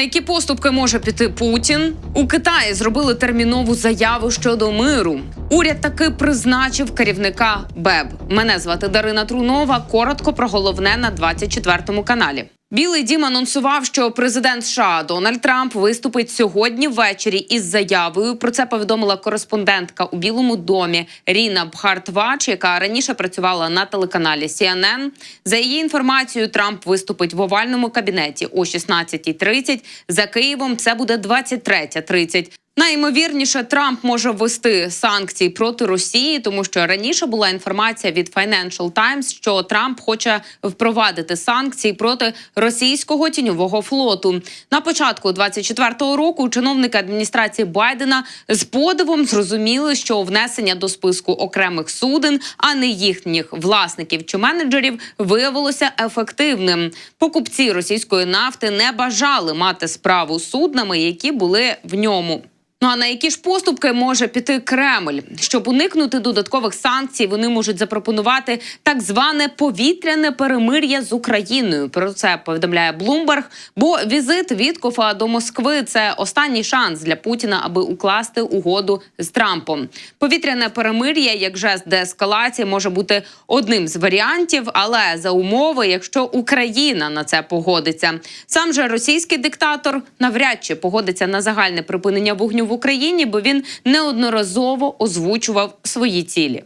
На які поступки може піти Путін? У Китаї зробили термінову заяву щодо миру. Уряд таки призначив керівника БЕБ. Мене звати Дарина Трунова. Коротко про головне на 24 каналі. Білий дім анонсував, що президент США Дональд Трамп виступить сьогодні ввечері із заявою. Про це повідомила кореспондентка у Білому домі Ріна Бхартвач, яка раніше працювала на телеканалі CNN. За її інформацією, Трамп виступить в овальному кабінеті о 16.30. За Києвом це буде 23.30. Найімовірніше, Трамп може ввести санкції проти Росії, тому що раніше була інформація від Financial Times, що Трамп хоче впровадити санкції проти російського тіньового флоту. На початку 24-го року чиновники адміністрації Байдена з подивом зрозуміли, що внесення до списку окремих суден, а не їхніх власників чи менеджерів, виявилося ефективним. Покупці російської нафти не бажали мати справу з суднами, які були в ньому. Ну а на які ж поступки може піти Кремль? Щоб уникнути додаткових санкцій, вони можуть запропонувати так зване повітряне перемир'я з Україною. Про це повідомляє Блумберг. Бо візит Віткофа до Москви це останній шанс для Путіна, аби укласти угоду з Трампом. Повітряне перемир'я, як жест деескалації, може бути одним з варіантів, але за умови, якщо Україна на це погодиться. Сам же російський диктатор навряд чи погодиться на загальне припинення вогню в Україні, бо він неодноразово озвучував свої цілі.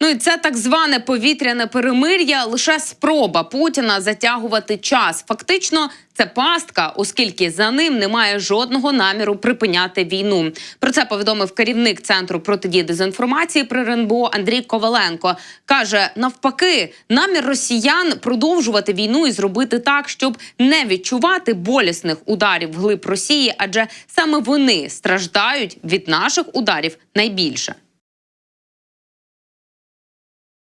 Ну і це так зване повітряне перемир'я лише спроба Путіна затягувати час. Фактично, це пастка, оскільки за ним немає жодного наміру припиняти війну. Про це повідомив керівник центру протидії дезінформації при РНБО Андрій Коваленко. каже: навпаки, намір росіян продовжувати війну і зробити так, щоб не відчувати болісних ударів вглиб Росії, адже саме вони страждають від наших ударів найбільше.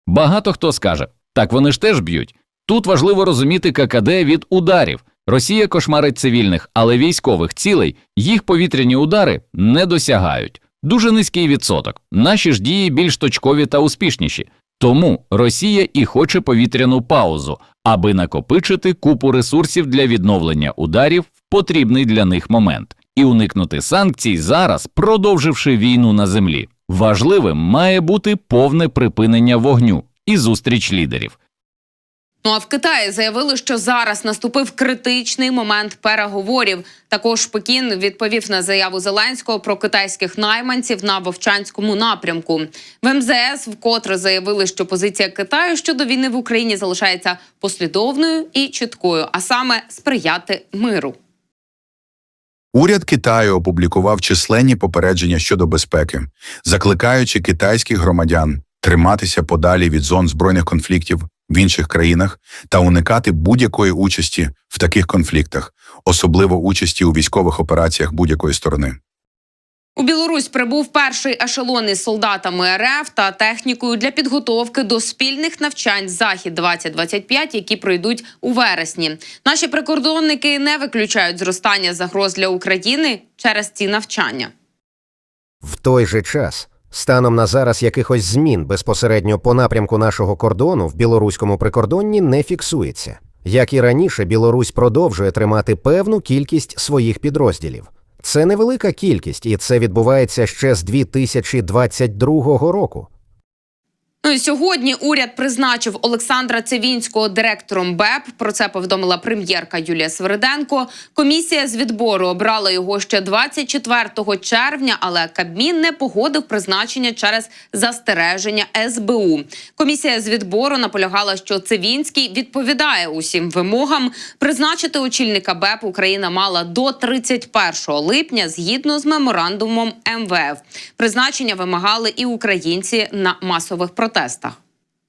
Багато хто скаже, так вони ж теж б'ють. Тут важливо розуміти ККД від ударів. Росія кошмарить цивільних, але військових цілей їх повітряні удари не досягають. Дуже низький відсоток. Наші ж дії більш точкові та успішніші. Тому Росія і хоче повітряну паузу, аби накопичити купу ресурсів для відновлення ударів в потрібний для них момент і уникнути санкцій зараз, продовживши війну на землі. Важливим має бути повне припинення вогню і зустріч лідерів. Ну а в Китаї заявили, що зараз наступив критичний момент переговорів. Також Пекін відповів на заяву Зеленського про китайських найманців на Вовчанському напрямку. В МЗС вкотре заявили, що позиція Китаю щодо війни в Україні залишається послідовною і чіткою, а саме сприяти миру. Уряд Китаю опублікував численні попередження щодо безпеки, закликаючи китайських громадян триматися подалі від зон збройних конфліктів в інших країнах та уникати будь-якої участі в таких конфліктах, особливо участі у військових операціях будь-якої сторони. У Білорусь прибув перший ешелон із солдатами РФ та технікою для підготовки до спільних навчань Захід 2025 які пройдуть у вересні. Наші прикордонники не виключають зростання загроз для України через ці навчання. В той же час, станом на зараз якихось змін безпосередньо по напрямку нашого кордону в білоруському прикордонні не фіксується. Як і раніше, Білорусь продовжує тримати певну кількість своїх підрозділів. Це невелика кількість, і це відбувається ще з 2022 року. Ну і сьогодні уряд призначив Олександра Цивінського директором БЕП. Про це повідомила прем'єрка Юлія Свериденко. Комісія з відбору обрала його ще 24 червня, але Кабмін не погодив призначення через застереження СБУ. Комісія з відбору наполягала, що Цивінський відповідає усім вимогам. Призначити очільника БЕП Україна мала до 31 липня згідно з меморандумом МВФ. Призначення вимагали і українці на масових протестах.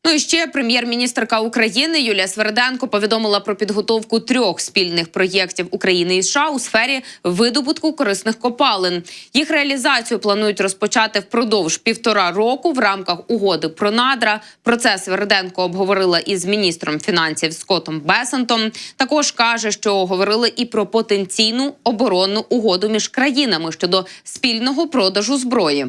Ну і ще прем'єр-міністрка України Юлія Сверденко повідомила про підготовку трьох спільних проєктів України і США у сфері видобутку корисних копалин. Їх реалізацію планують розпочати впродовж півтора року в рамках угоди про надра. Про це Сверденко обговорила із міністром фінансів Скоттом Бесентом. Також каже, що говорили і про потенційну оборонну угоду між країнами щодо спільного продажу зброї.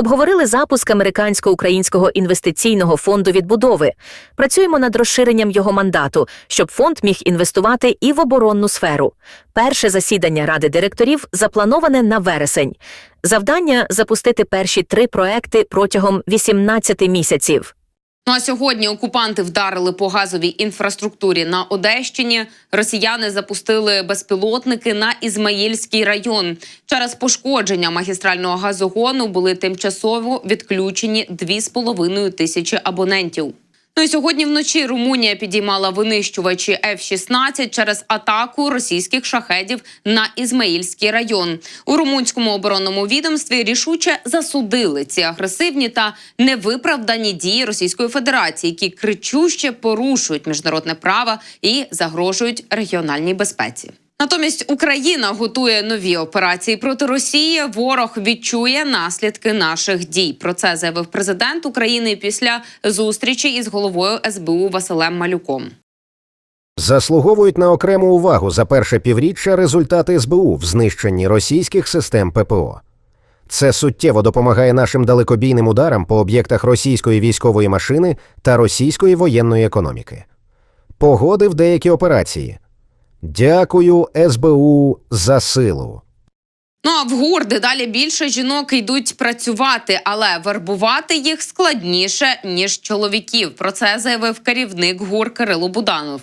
Обговорили запуск американсько-українського інвестиційного фонду відбудови. Працюємо над розширенням його мандату, щоб фонд міг інвестувати і в оборонну сферу. Перше засідання ради директорів заплановане на вересень. Завдання запустити перші три проекти протягом 18 місяців. Ну а сьогодні окупанти вдарили по газовій інфраструктурі на Одещині. Росіяни запустили безпілотники на Ізмаїльський район. Через пошкодження магістрального газогону були тимчасово відключені 2,5 тисячі абонентів. Ну і сьогодні вночі Румунія підіймала винищувачі F-16 через атаку російських шахедів на Ізмаїльський район. У румунському оборонному відомстві рішуче засудили ці агресивні та невиправдані дії Російської Федерації, які кричуще порушують міжнародне право і загрожують регіональній безпеці. Натомість Україна готує нові операції проти Росії. Ворог відчує наслідки наших дій. Про це заявив президент України після зустрічі із головою СБУ Василем Малюком. Заслуговують на окрему увагу за перше півріччя результати СБУ в знищенні російських систем ППО. Це суттєво допомагає нашим далекобійним ударам по об'єктах російської військової машини та російської воєнної економіки. Погодив деякі операції. Дякую СБУ за силу. Ну а в ГУР дедалі більше жінок йдуть працювати, але вербувати їх складніше ніж чоловіків. Про це заявив керівник ГУР Кирило Буданов.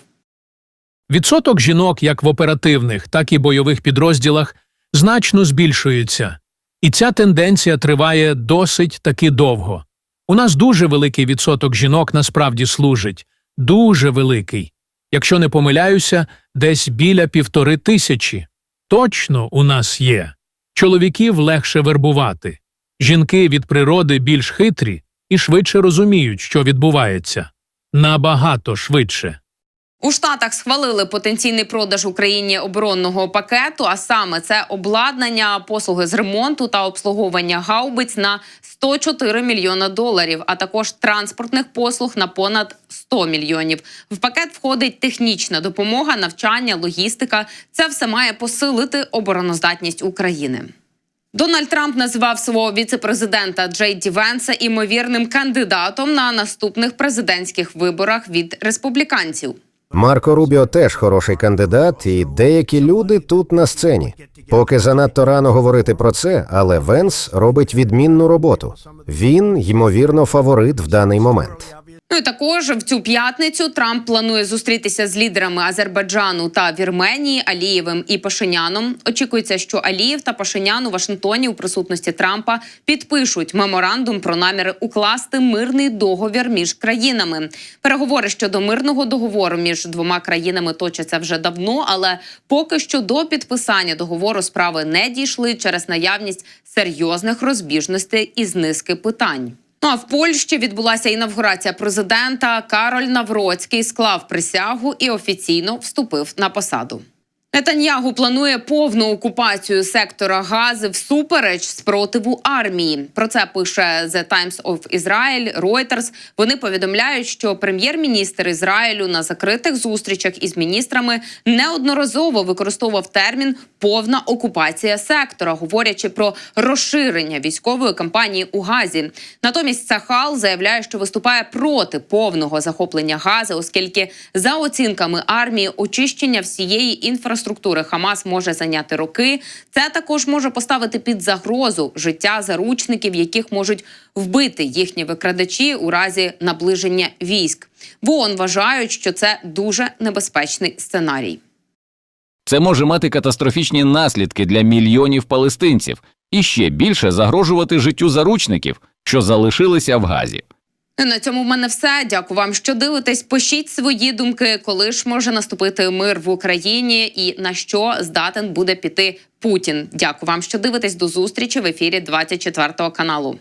Відсоток жінок як в оперативних, так і бойових підрозділах значно збільшується, і ця тенденція триває досить таки довго. У нас дуже великий відсоток жінок насправді служить, дуже великий. Якщо не помиляюся, десь біля півтори тисячі. Точно у нас є. Чоловіків легше вербувати. Жінки від природи більш хитрі і швидше розуміють, що відбувається. Набагато швидше. У Штатах схвалили потенційний продаж Україні оборонного пакету, а саме це обладнання, послуги з ремонту та обслуговування гаубиць на 104 мільйона доларів, а також транспортних послуг на понад 100 мільйонів. В пакет входить технічна допомога, навчання, логістика. Це все має посилити обороноздатність України. Дональд Трамп назвав свого віцепрезидента Джей Ді Венса імовірним кандидатом на наступних президентських виборах від республіканців. Марко Рубіо теж хороший кандидат, і деякі люди тут на сцені. Поки занадто рано говорити про це, але Венс робить відмінну роботу. Він, ймовірно, фаворит в даний момент. Ну і також в цю п'ятницю Трамп планує зустрітися з лідерами Азербайджану та Вірменії Алієвим і Пашиняном. Очікується, що Алієв та Пашинян у Вашингтоні у присутності Трампа підпишуть меморандум про наміри укласти мирний договір між країнами. Переговори щодо мирного договору між двома країнами точаться вже давно, але поки що до підписання договору справи не дійшли через наявність серйозних розбіжностей із низки питань. Ну а в Польщі відбулася інавгурація президента. Кароль Навроцький склав присягу і офіційно вступив на посаду. Нетаньягу планує повну окупацію сектора Гази всупереч спротиву армії. Про це пише The Times of Israel, Reuters. Вони повідомляють, що прем'єр-міністр Ізраїлю на закритих зустрічах із міністрами неодноразово використовував термін повна окупація сектора, говорячи про розширення військової кампанії у Газі. Натомість Сахал заявляє, що виступає проти повного захоплення Гази, оскільки за оцінками армії очищення всієї інфраструктури Хамас може зайняти роки. Це також може поставити під загрозу життя заручників, яких можуть вбити їхні викрадачі у разі наближення військ. В ООН вважають, що це дуже небезпечний сценарій. Це може мати катастрофічні наслідки для мільйонів палестинців і ще більше загрожувати життю заручників, що залишилися в Газі. На цьому в мене все. Дякую вам, що дивитесь. Пишіть свої думки, коли ж може наступити мир в Україні і на що здатен буде піти Путін. Дякую вам, що дивитесь. До зустрічі в ефірі 24 каналу.